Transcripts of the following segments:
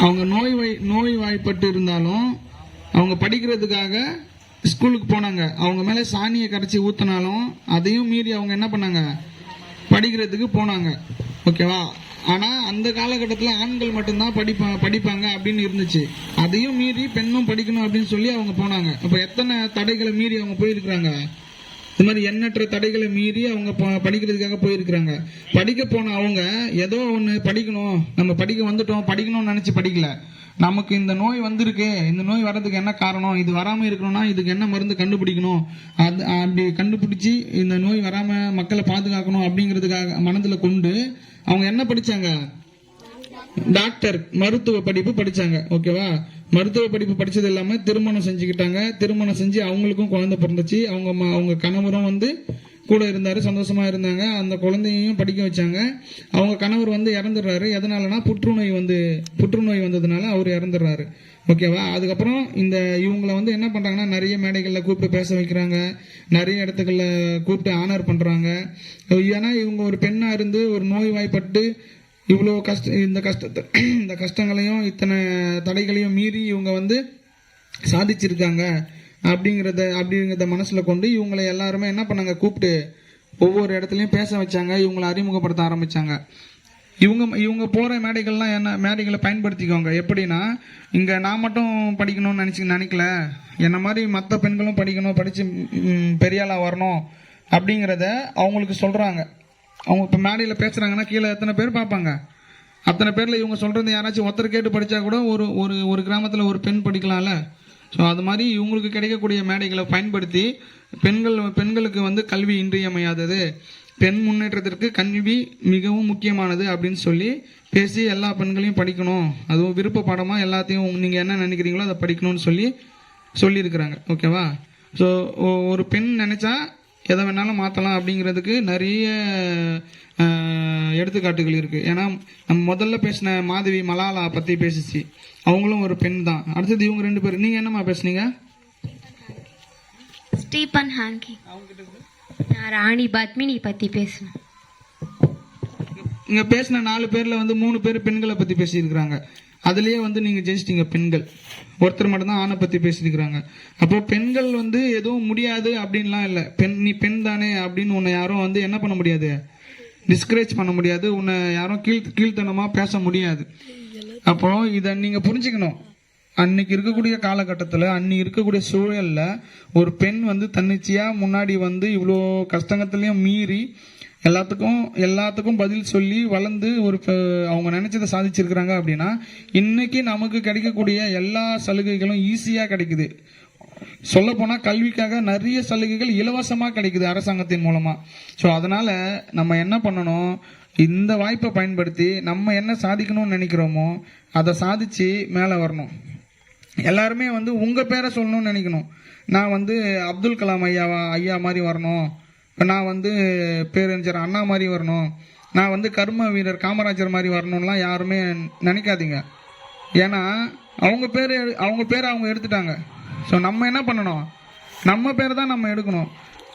நோய் நோய் வாய்ப்பட்டு இருந்தாலும் அவங்க படிக்கிறதுக்காக ஸ்கூலுக்கு போனாங்க. அவங்க மேலே சாணியை கரைச்சி ஊற்றினாலும் அதையும் மீறி அவங்க என்ன பண்ணாங்க? படிக்கிறதுக்கு போனாங்க. ஓகேவா? ஆனால் அந்த காலகட்டத்தில் ஆண்கள் மட்டும்தான் படிப்பா படிப்பாங்க அப்படின்னு இருந்துச்சு. அதையும் மீறி பெண்ணும் படிக்கணும் அப்படின்னு சொல்லி அவங்க போனாங்க. அப்போ எத்தனை தடைகளை மீறி அவங்க போயிருக்கிறாங்க? இது மாதிரி எண்ணற்ற தடைகளை மீறி அவங்க படிக்கிறதுக்காக போயிருக்கிறாங்க. படிக்க போன அவங்க ஏதோ ஒன்று படிக்கணும். நம்ம படிக்க வந்துட்டோம். படிக்கணும்னு நினச்சி படிக்கல. நமக்கு இந்த நோய் வந்திருக்கு. இந்த நோய் வர்றதுக்கு என்ன காரணம்? இது வராமல் இருக்கணும்னா இதுக்கு என்ன மருந்து கண்டுபிடிக்கணும்? அது அப்படி கண்டுபிடிச்சி இந்த நோய் வராமல் மக்களை பாதுகாக்கணும் அப்படிங்கிறதுக்காக மனதில் கொண்டு அவங்க என்ன படித்தாங்க டாக்டர் மருத்துவ படிப்பு படித்தாங்க ஓகேவா? மருத்துவ படிப்பு படிச்சது இல்லாம திருமணம் செஞ்சுக்கிட்டாங்க. திருமணம் செஞ்சு அவங்களுக்கும் குழந்தை பிறந்துச்சு. அவங்க ம- அவங்க கணவரும் வந்து கூட இருந்தாரு சந்தோஷமா இருந்தாங்க. அந்த குழந்தையையும் படிக்க வச்சாங்க. அவங்க கணவர் வந்து இறந்துடுறாரு. எதனாலனா புற்றுநோய் வந்து புற்றுநோய் வந்ததுனால அவர் இறந்துடுறாரு. ஓகேவா அதுக்கப்புறம் இந்த இவங்களை வந்து என்ன பண்ணுறாங்கன்னா நிறைய மேடைகளில் கூப்பிட்டு பேச வைக்கிறாங்க. நிறைய இடத்துக்களில் கூப்பிட்டு ஆனர் பண்ணுறாங்க ஏன்னா இவங்க ஒரு பெண்ணாக இருந்து ஒரு நோய்வாய்ப்பட்டு இவ்வளோ கஷ்ட இந்த கஷ்டத்தை இந்த கஷ்டங்களையும் இத்தனை தடைகளையும் மீறி இவங்க வந்து சாதிச்சிருக்காங்க அப்படிங்கிறத அப்படிங்கிறத மனசில் கொண்டு இவங்களை எல்லாருமே என்ன பண்ணாங்க? கூப்பிட்டு ஒவ்வொரு இடத்துலையும் பேச வச்சாங்க. இவங்களை அறிமுகப்படுத்த ஆரம்பிச்சாங்க. இவங்க இவங்க போகிற மேடைகள்லாம் என்ன மேடைகளை பயன்படுத்திக்கோங்க. எப்படின்னா இங்கே நான் மட்டும் படிக்கணும்னு நினச்சி நினைக்கல. என்ன மாதிரி மற்ற பெண்களும் படிக்கணும் படித்து பெரியாளாக வரணும் அப்படிங்கிறத அவங்களுக்கு சொல்கிறாங்க அவங்க இப்போ மேடையில் பேசுகிறாங்கன்னா கீழே எத்தனை பேர் பார்ப்பாங்க? அத்தனை பேரில் இவங்க சொல்கிறது யாராச்சும் ஒருத்தர் கேட்டு படித்தா கூட ஒரு ஒரு ஒரு கிராமத்தில் ஒரு பெண் படிக்கலாம்ல? ஸோ அது மாதிரி இவங்களுக்கு கிடைக்கக்கூடிய மேடைகளை பயன்படுத்தி பெண்கள் பெண்களுக்கு வந்து கல்வி இன்றியமையாதது. பெண் முன்னேற்றத்திற்கு கல்வி மிகவும் முக்கியமானது அப்படின்னு சொல்லி பேசி எல்லா பெண்களையும் படிக்கணும். அதுவும் விருப்ப பாடமாக எல்லாத்தையும் நீங்கள் என்ன நினைக்கிறீங்களோ அதை படிக்கணும்னு சொல்லி சொல்லியிருக்கிறாங்க. ஓகேவா ஸோ ஒரு பெண் நினச்சா எதை வேணாலும் மாற்றலாம் அப்படிங்கிறதுக்கு நிறைய எடுத்துக்காட்டுகள் இருக்குது ஏன்னா நம்ம முதல்ல பேசின மாதவி மலாலா பற்றி பேசிச்சு. அவங்களும் ஒரு பெண் தான். அடுத்தது இவங்க ரெண்டு பேர் நீங்கள் என்னம்மா பேசுனீங்க? ஸ்டீபன் ஹாங்கி. நான் ராணி பத்மினி பற்றி பேசணும் இங்கே பேசின நாலு பேரில் வந்து மூணு பேர் பெண்களை பற்றி பேசியிருக்கிறாங்க. அதுலேயே வந்து நீங்கள் ஜெயிச்சிட்டிங்க பெண்கள். ஒருத்தர் மட்டும்தான் ஆணை பற்றி பேசியிருக்கிறாங்க. அப்போ பெண்கள் வந்து எதுவும் முடியாது அப்படின்லாம் இல்லை. பெண் நீ பெண் தானே அப்படின்னு உன்னை யாரும் வந்து என்ன பண்ண முடியாது? டிஸ்கரேஜ் பண்ண முடியாது. உன்னை யாரும் கீழ் கீழ்த்தனமாக பேச முடியாது. அப்போ இதை நீங்கள் புரிஞ்சுக்கணும். அன்னைக்கு இருக்கக்கூடிய காலகட்டத்தில் அன்னைக்கு இருக்கக்கூடிய சூழலில் ஒரு பெண் வந்து தன்னிச்சையாக முன்னாடி வந்து இவ்வளோ கஷ்டங்கத்துலேயும் மீறி எல்லாத்துக்கும் எல்லாத்துக்கும் பதில் சொல்லி வளர்ந்து ஒரு அவங்க நினைச்சதை சாதிச்சிருக்கிறாங்க அப்படின்னா இன்னைக்கு நமக்கு கிடைக்கக்கூடிய எல்லா சலுகைகளும் ஈஸியாக கிடைக்குது. சொல்ல போனா கல்விக்காக நிறைய சலுகைகள் இலவசமாக கிடைக்குது அரசாங்கத்தின் மூலமா. ஸோ அதனால நம்ம என்ன பண்ணணும்? இந்த வாய்ப்பை பயன்படுத்தி நம்ம என்ன சாதிக்கணும்னு நினைக்கிறோமோ அதை சாதிச்சு மேலே வரணும். எல்லாருமே வந்து உங்க பேரை சொல்லணும்னு நினைக்கணும். நான் வந்து அப்துல் கலாம் ஐயாவா ஐயா மாதிரி வரணும். நான் வந்து பேரறிஞர் அண்ணா மாதிரி வரணும். நான் வந்து கர்ம வீரர் காமராஜர் மாதிரி வரணும்லாம் யாருமே நினைக்காதீங்க. ஏன்னா அவங்க பேர் அவங்க பேரை அவங்க எடுத்துட்டாங்க. ஸோ நம்ம என்ன பண்ணணும்? நம்ம பேர் தான் நம்ம எடுக்கணும்.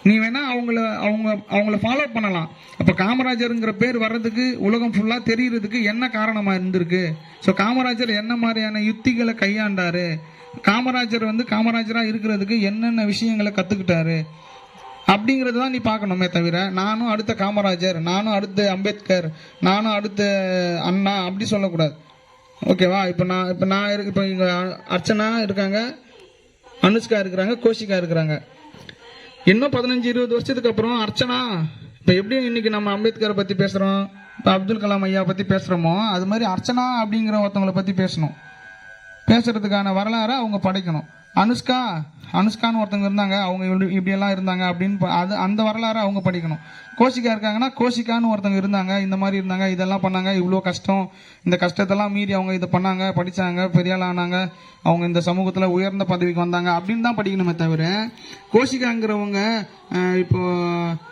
நீ வேணால் அவங்கள அவங்க அவங்கள ஃபாலோ பண்ணலாம். அப்போ காமராஜருங்கிற பேர் வர்றதுக்கு உலகம் ஃபுல்லாக தெரிகிறதுக்கு என்ன காரணமாக இருந்திருக்கு? ஸோ காமராஜர் என்ன மாதிரியான யுத்திகளை கையாண்டார்? காமராஜர் வந்து காமராஜராக இருக்கிறதுக்கு என்னென்ன விஷயங்களை கற்றுக்கிட்டாரு அப்படிங்கிறது தான் நீ பார்க்கணுமே தவிர நானும் அடுத்த காமராஜர் நானும் அடுத்த அம்பேத்கர் நானும் அடுத்த அண்ணா அப்படி சொல்லக்கூடாது. ஓகேவா இப்போ நான் இப்போ நான் இருக்கு இப்போ இங்கே அர்ச்சனா இருக்காங்க அனுஷ்கா இருக்கிறாங்க கோஷிகா இருக்கிறாங்க. இன்னும் பதினஞ்சு இருபது வருஷத்துக்கு அப்புறம் அர்ச்சனா இப்போ எப்படி இன்னைக்கு நம்ம அம்பேத்கரை பற்றி பேசுகிறோம் இப்போ அப்துல் கலாம் ஐயா பற்றி பேசுகிறோமோ அது மாதிரி அர்ச்சனா அப்படிங்கிற ஒருத்தவங்களை பற்றி பேசணும். பேசுறதுக்கான வரலாறை அவங்க படைக்கணும். அனுஷ்கா அனுஷ்கான்னு ஒருத்தவங்க இருந்தாங்க அவங்க இப்படி இப்படியெல்லாம் இருந்தாங்க அப்படின்னு ப- அது அந்த வரலாறை அவங்க படிக்கணும். கோஷிகா இருக்காங்கன்னா கோஷிகான்னு ஒருத்தவங்க இருந்தாங்க இந்த மாதிரி இருந்தாங்க இதெல்லாம் பண்ணாங்க இவ்வளோ கஷ்டம் இந்த கஷ்டத்தெல்லாம் மீறி அவங்க இதை பண்ணாங்க படித்தாங்க பெரிய ஆனாங்க அவங்க இந்த சமூகத்தில் உயர்ந்த பதவிக்கு வந்தாங்க அப்படின்னு தான் படிக்கணுமே தவிர கோஷிகாங்கிறவங்க இப்போ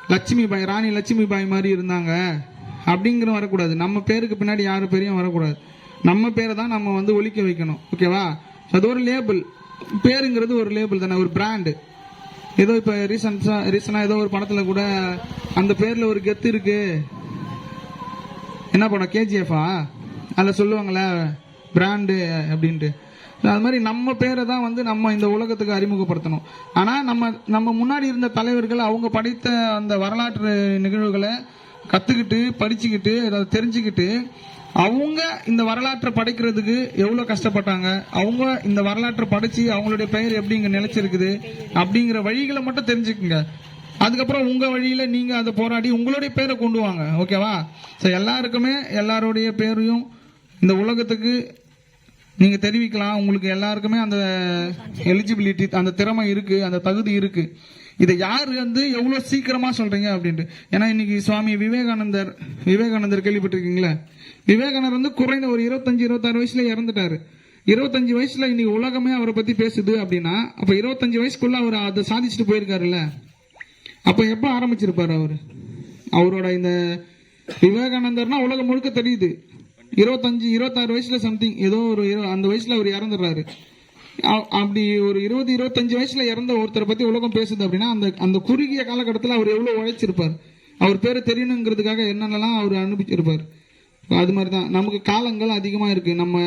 லட்சுமி பாய் ராணி லட்சுமி பாய் மாதிரி இருந்தாங்க அப்படிங்கிற வரக்கூடாது. நம்ம பேருக்கு பின்னாடி யார் பேரையும் வரக்கூடாது. நம்ம பேரை தான் நம்ம வந்து ஒழிக்க வைக்கணும் ஓகேவா? அது ஒரு லேபிள். பேருங்கிறது ஒரு லேபிள் தானே ஒரு பிராண்டு ஏதோ இப்போ ரீசன்ஸாக ரீசனாக ஏதோ ஒரு படத்தில் கூட அந்த பேரில் ஒரு கெத்து இருக்கு. என்ன படம்? கேஜிஎஃபா அதில் சொல்லுவாங்களே பிராண்டு அப்படின்ட்டு. அது மாதிரி நம்ம பேரை தான் வந்து நம்ம இந்த உலகத்துக்கு அறிமுகப்படுத்தணும். ஆனால் நம்ம நம்ம முன்னாடி இருந்த தலைவர்கள் அவங்க படித்த அந்த வரலாற்று நிகழ்வுகளை கற்றுக்கிட்டு படிச்சுக்கிட்டு அதை தெரிஞ்சுக்கிட்டு அவங்க இந்த வரலாற்றை படைக்கிறதுக்கு எவ்வளோ கஷ்டப்பட்டாங்க? அவங்க இந்த வரலாற்றை படித்து அவங்களுடைய பெயர் எப்படி இங்கே நிலைச்சிருக்குது? அப்படிங்கிற வழிகளை மட்டும் தெரிஞ்சுக்குங்க. அதுக்கப்புறம் உங்க வழியில நீங்க அதை போராடி உங்களுடைய பேரை கொண்டு வாங்க. ஓகேவா ஸோ எல்லாருக்குமே எல்லாருடைய பேரையும் இந்த உலகத்துக்கு நீங்க தெரிவிக்கலாம். உங்களுக்கு எல்லாருக்குமே அந்த எலிஜிபிலிட்டி அந்த திறமை இருக்கு அந்த தகுதி இருக்கு. இதை யார் வந்து எவ்வளவு சீக்கிரமா சொல்றீங்க அப்படின்ட்டு? ஏன்னா இன்னைக்கு சுவாமி விவேகானந்தர் விவேகானந்தர் கேள்விப்பட்டிருக்கீங்களா? விவேகானந்தர் வந்து குறைந்த ஒரு இருபத்தஞ்சு இருபத்தாறு வயசுல இறந்துட்டாரு. இருபத்தஞ்சு வயசுல இன்னைக்கு உலகமே அவரை பத்தி பேசுது அப்படின்னா அப்ப இருபத்தஞ்சு வயசுக்குள்ள அவர் அதை சாதிச்சுட்டு போயிருக்காருல்ல? அப்ப எப்ப ஆரம்பிச்சிருப்பாரு அவரு? அவரோட இந்த விவேகானந்தர்னா உலகம் முழுக்க தெரியுது. இருபத்தஞ்சு இருபத்தாறு வயசுல சம்திங் ஏதோ ஒரு இரு- அந்த வயசுல அவர் இறந்துடுறாரு. அப்படி ஒரு இருபது இருபத்தஞ்சு வயசுல இறந்த ஒருத்தரை பத்தி உலகம் பேசுது அப்படின்னா அந்த அந்த குறுகிய காலகட்டத்தில் அவர் எவ்வளவு உழைச்சிருப்பார்? அவர் பேரை தெரியணுங்கிறதுக்காக என்னென்னலாம் அவர் அனுப்பிச்சிருப்பார் அது மாதிரி தான் நமக்கு காலங்கள் அதிகமாக இருக்குது நம்ம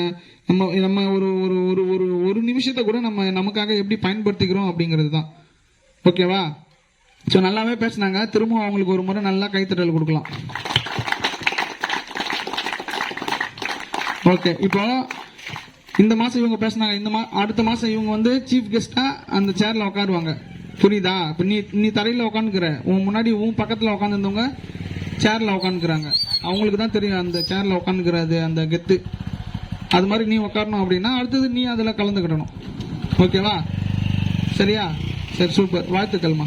நம்ம நம்ம ஒரு ஒரு ஒரு ஒரு ஒரு நிமிஷத்தை கூட நம்ம நமக்காக எப்படி பயன்படுத்திக்கிறோம் அப்படிங்கிறது தான் ஓகேவா? ஸோ நல்லாவே பேசுனாங்க. திரும்ப அவங்களுக்கு ஒரு முறை நல்லா கைத்தட்டல் கொடுக்கலாம். ஓகே. இப்போ இந்த மாசம் இவங்க பேசினாங்க. இந்த மா அடுத்த மாசம் இவங்க வந்து சீஃப் கெஸ்டா அந்த சேர்ல உட்காருவாங்க புரியுதா? இப்போ நீ நீ தரையில உட்காந்துக்கிற உன் முன்னாடி உன் பக்கத்துல உட்காந்துருந்தவங்க சேர்ல உட்காந்துக்கிறாங்க அவங்களுக்கு தான் தெரியும் அந்த சேர்ல உட்காந்துக்கிறது அந்த கெத்து. அது மாதிரி நீ உட்காரணும் அப்படின்னா அடுத்தது நீ அதில் கலந்துக்கிடணும். ஓகேவா? சரியா? சரி சூப்பர் வாழ்த்துக்கள்மா.